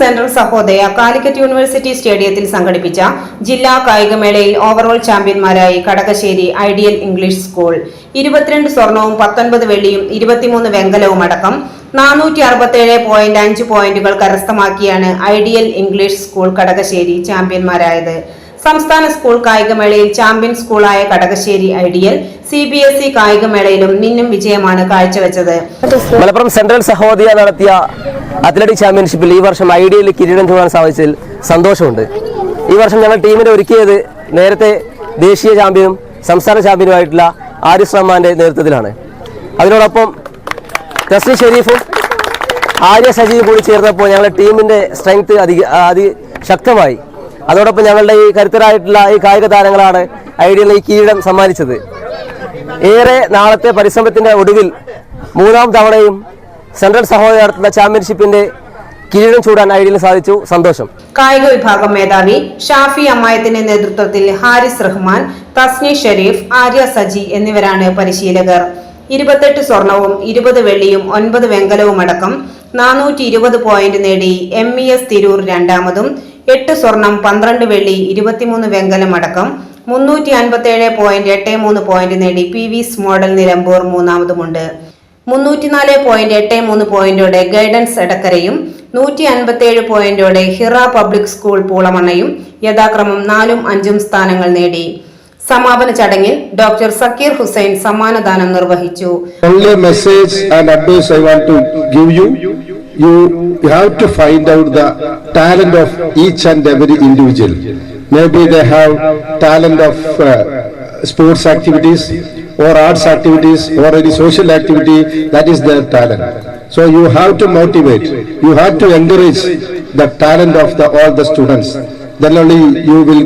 Central Sahodaya Calicut university സ്റ്റേഡിയത്തിൽ സംഘടിപ്പിച്ച ജില്ലാ കായികമേളയിൽ ഓവറോൾ ചാമ്പ്യന്മാരായി കടകശ്ശേരി ഐഡിയൽ ഇംഗ്ലീഷ് സ്കൂൾ. ഇരുപത്തിരണ്ട് സ്വർണവും പത്തൊൻപത് വെള്ളിയും ഇരുപത്തിമൂന്ന് വെങ്കലവും അടക്കം നാനൂറ്റി അറുപത്തേഴ് പോയിന്റ് അഞ്ച് പോയിന്റുകൾ കരസ്ഥമാക്കിയാണ് ഐഡിയൽ ഇംഗ്ലീഷ് സ്കൂൾ കടകശ്ശേരി ചാമ്പ്യന്മാരായത്. സംസ്ഥാന സ്കൂൾ കായികമേളയിൽ champion സ്കൂളായ Kadakassery ideal C B S E കായികമേളയിലും മിന്നും വിജയമാണ് കാഴ്ചവെച്ചത്. മലപ്പുറം സെൻട്രൽ സഹോദയ നടത്തിയ അത്ലറ്റിക് ചാമ്പ്യൻഷിപ്പിൽ ഈ വർഷം ഐഡിയയിൽ കിരീടം ചൂടാൻ സാധിച്ചതിൽ സന്തോഷമുണ്ട്. ഈ വർഷം ഞങ്ങൾ ടീമിനെ ഒരുക്കിയത് നേരത്തെ ദേശീയ ചാമ്പ്യനും സംസ്ഥാന ചാമ്പ്യനുമായിട്ടുള്ള ആരിഫ് റഹ്മാന്റെ നേതൃത്വത്തിലാണ്. അതിനോടൊപ്പം തസ്ലി ഷെരീഫും ആര്യ സജീവ് കൂടി ചേർന്നപ്പോൾ ഞങ്ങളുടെ ടീമിന്റെ സ്ട്രെങ്ത് അതി അതിശക്തമായി അതോടൊപ്പം ഞങ്ങളുടെ ഈ കരുത്തരായിട്ടുള്ള ഈ കായിക താരങ്ങളാണ് ഐഡിയൽ ഈ കിരീടം സമ്മാനിച്ചത്. ഏറെ നാളത്തെ പരിശ്രമത്തിന്റെ ഒടുവിൽ മൂന്നാം തവണയും സെൻട്രൽ സഹോദരി നടത്തുന്ന ചാമ്പ്യൻഷിപ്പിന്റെ കിരീടം ചൂടാൻ ഐഡിയലിന് സാധിച്ചു. സന്തോഷം. കായിക വിഭാഗം മേധാവി ഷാഫി അമ്മായത്തിന്റെ നേതൃത്വത്തിൽ ഹാരിസ് റഹ്മാൻ തസ്നി ഷെരീഫ് ആര്യ സജി എന്നിവരാണ് പരിശീലകർ. ഇരുപത്തെട്ട് സ്വർണവും ഇരുപത് വെള്ളിയും ഒൻപത് വെങ്കലവും അടക്കം നാനൂറ്റി ഇരുപത് പോയിന്റ് നേടി എം ഇ എസ് തിരൂർ രണ്ടാമതും എട്ട് സ്വർണം പന്ത്രണ്ട് വെള്ളി ഇരുപത്തിമൂന്ന് വെങ്കലം അടക്കം മുന്നൂറ്റി അൻപത്തേഴ് പോയിന്റ് എട്ട് മൂന്ന് പോയിന്റ് നേടി P V S model Nilambur മൂന്നാമതുമുണ്ട്. മുന്നൂറ്റിനാല് പോയിന്റ് എട്ട് മൂന്ന് പോയിന്റോടെ ഗൈഡൻസ് എടക്കരയും നൂറ്റി അൻപത്തിയേഴ് പോയിന്റോടെ ഹിറ പബ്ലിക് സ്കൂൾ പൂളമണ്ണയും യഥാക്രമം നാലും അഞ്ചും സ്ഥാനങ്ങൾ നേടി. സമാപന ചടങ്ങിൽ ഡോക്ടർ സക്കീർ ഹുസൈൻ സമ്മാനദാനം നിർവഹിച്ചു. Message and I want to give you. Have to find out the talent of each and every individual. Maybe they have talent of uh, sports activities or arts activities or any social activity, that is their talent. So you have to motivate, you have to encourage the talent of the, all the students Then only you will,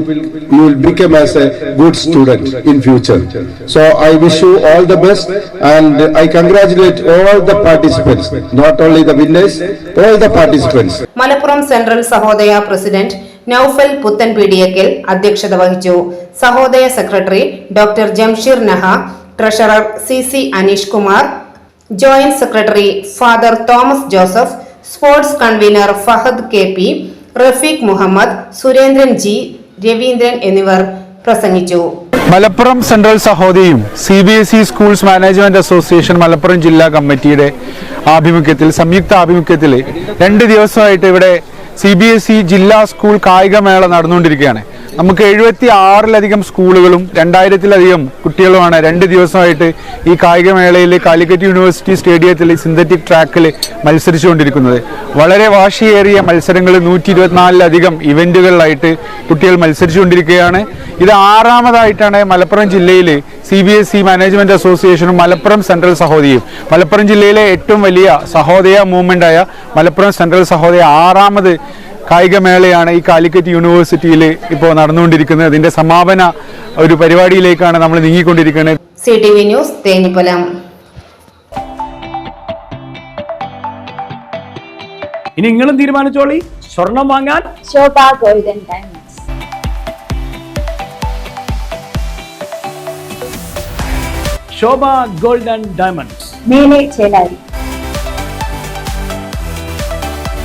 you will become as a good student in future. So I wish you all the best and I congratulate all the participants, not only the winners, all the participants. Malappuram central Sahodaya president Noufal Puthanpeediyakkal അധ്യക്ഷത വഹിച്ചു Sahodaya secretary doctor Jamsheer Naha treasurer C C Aneesh Kumar joint secretary father Thomas Joseph sports convener Fahad K P Rafeeq Muhammad Surendran G Ravindran എന്നിവർ പ്രസംഗിച്ചു. Malappuram central സഹോദയും C B S E schools management association Malappuram ജില്ലാ കമ്മിറ്റിയുടെ ആഭിമുഖ്യത്തിൽ സംയുക്ത ആഭിമുഖ്യത്തിൽ രണ്ട് ദിവസമായിട്ട് ഇവിടെ സി ബി എസ് ഇ ജില്ലാ സ്കൂൾ കായികമേള നടന്നുകൊണ്ടിരിക്കുകയാണ്. നമുക്ക് എഴുപത്തി ആറിലധികം സ്കൂളുകളും രണ്ടായിരത്തിലധികം കുട്ടികളുമാണ് രണ്ട് ദിവസമായിട്ട് ഈ കായികമേളയിൽ കാലിക്കറ്റ് യൂണിവേഴ്സിറ്റി സ്റ്റേഡിയത്തിൽ സിന്തറ്റിക് ട്രാക്കിൽ മത്സരിച്ചുകൊണ്ടിരിക്കുന്നത്. വളരെ വാശിയേറിയ മത്സരങ്ങൾ നൂറ്റി ഇരുപത്തിനാലിലധികം ഇവന്റുകളിലായിട്ട് കുട്ടികൾ മത്സരിച്ചുകൊണ്ടിരിക്കുകയാണ്. ഇത് ആറാമതായിട്ടാണ് മലപ്പുറം ജില്ലയിൽ C B S E management അസോസിയേഷനും മലപ്പുറം സെൻട്രൽ സഹോദയും മലപ്പുറം ജില്ലയിലെ ഏറ്റവും വലിയ സഹോദയ മൂവ്മെന്റായ മലപ്പുറം സെൻട്രൽ സഹോദയ ആറാമത് കായികമേളയാണ് ഈ കാലിക്കറ്റ് യൂണിവേഴ്സിറ്റിയിൽ ഇപ്പോൾ നടന്നുകൊണ്ടിരിക്കുന്നത്. അതിന്റെ സമാപന ഒരു പരിപാടിയിലേക്കാണ് നമ്മൾ നീങ്ങിക്കൊണ്ടിരിക്കുന്നത്. C T V news Thenhipalam ഇനി നിങ്ങളും തീരുമാനിച്ചോളി. സ്വർണം വാങ്ങാൻ Shobha golden Diamonds. Shobha golden and diamonds.